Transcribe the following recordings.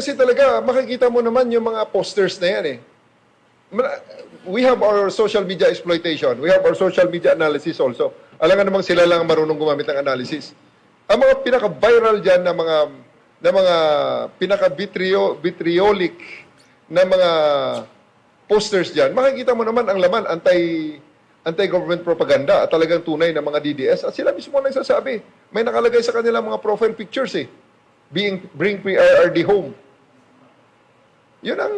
kasi talaga, makikita mo naman yung mga posters na yan eh. We have our social media exploitation. We have our social media analysis also. Alam nga namang sila lang ang marunong gumamit ng analysis. Ang mga pinaka-viral dyan na mga na mga pinaka-vitrio, vitriolic na mga posters dyan, makikita mo naman ang laman anti anti-government propaganda at talagang tunay na mga DDS at sila mismo nagsasabi. May nakalagay sa kanilang mga profile pictures eh. Being, bring PRRD home. Yun ang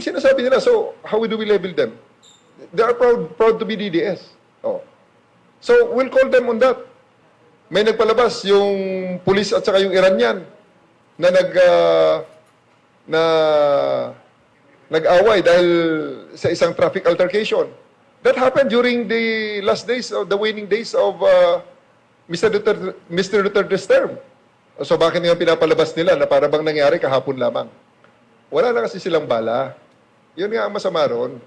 sinasabi nila. So, how do we label them? They are proud, proud to be DDS. Oh. So, we'll call them on that. May nagpalabas yung pulis at saka yung Iranian na nag ah, na nag-away dahil sa isang traffic altercation. That happened during the last days of the waning days of uh, Mr. Duterte, Mr. Duterte's term. So bakit nga pinapalabas nila na para bang nangyari kahapon lamang? Wala na kasi silang bala. Yun nga ang masama ron.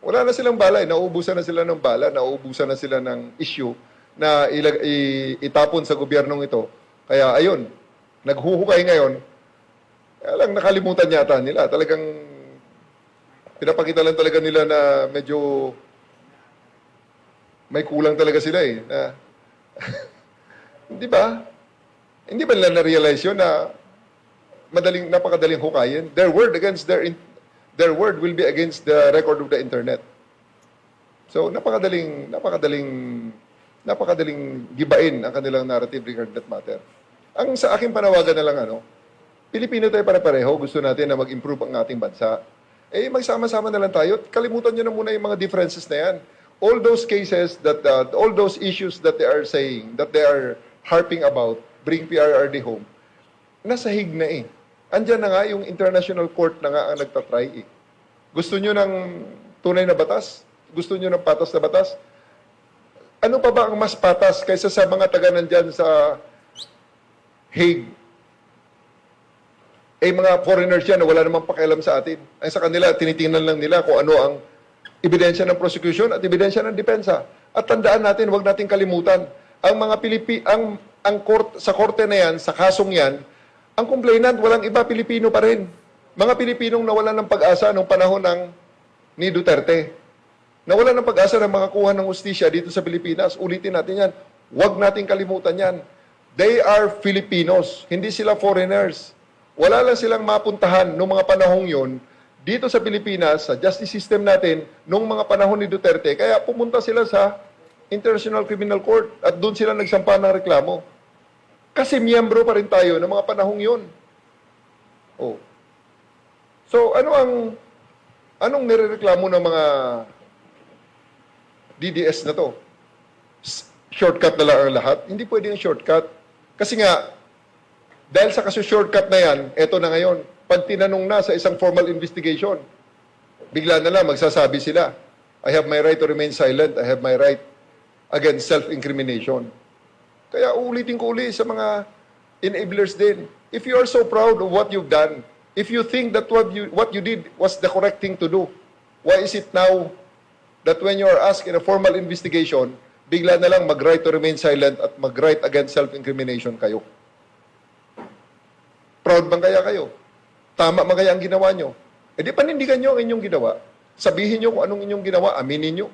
Wala na silang bala. Eh. Nauubusan na sila ng bala. Nauubusan na sila ng issue na ilag, i, itapon sa gobyernong ito. Kaya ayun, naghuhukay ngayon. Kaya lang nakalimutan yata nila. Talagang pinapakita lang talaga nila na medyo may kulang talaga sila eh. Na, Di ba? Hindi ba nila na-realize yun na madaling, napakadaling hukayin? Their word against their, in- their word will be against the record of the internet. So, napakadaling, napakadaling, napakadaling gibain ang kanilang narrative regarding that matter. Ang sa aking panawagan na lang, ano, Pilipino tayo pare-pareho, gusto natin na mag-improve ang ating bansa. Eh, magsama-sama na lang tayo. Kalimutan nyo na muna yung mga differences na yan. All those cases that, uh, all those issues that they are saying, that they are harping about, bring PRRD home, nasa hig na eh. Andyan na nga yung international court na nga ang nagtatry eh. Gusto nyo ng tunay na batas? Gusto nyo ng patas na batas? Ano pa ba ang mas patas kaysa sa mga taga nandyan sa Hague? Eh, mga foreigners yan na wala namang pakialam sa atin. Ay sa kanila, tinitingnan lang nila kung ano ang ebidensya ng prosecution at ebidensya ng depensa. At tandaan natin, huwag natin kalimutan, ang mga Pilipi, ang, ang court, sa korte na yan, sa kasong yan, ang complainant, walang iba, Pilipino pa rin. Mga Pilipinong nawalan ng pag-asa noong panahon ng ni Duterte. Nawalan ng pag-asa ng makakuha ng ustisya dito sa Pilipinas. Ulitin natin yan. Huwag natin kalimutan yan. They are Filipinos, hindi sila foreigners. Wala lang silang mapuntahan noong mga panahong yon dito sa Pilipinas, sa justice system natin, noong mga panahon ni Duterte. Kaya pumunta sila sa International Criminal Court at doon sila nagsampa ng reklamo. Kasi miyembro pa rin tayo ng mga panahong yon. Oh. So, ano ang anong nirereklamo ng mga DDS na to? Shortcut na lang ang lahat? Hindi pwede yung shortcut. Kasi nga, dahil sa kaso shortcut na yan, eto na ngayon, pag tinanong na sa isang formal investigation, bigla na lang magsasabi sila, I have my right to remain silent, I have my right against self-incrimination. Kaya uulitin ko uli sa mga enablers din. If you are so proud of what you've done, if you think that what you, what you did was the correct thing to do, why is it now that when you are asked in a formal investigation, bigla na lang mag-right to remain silent at mag-right against self-incrimination kayo? Proud bang kaya kayo? Tama ba kaya ang ginawa nyo? E di panindigan nyo ang inyong ginawa. Sabihin nyo kung anong inyong ginawa, aminin nyo.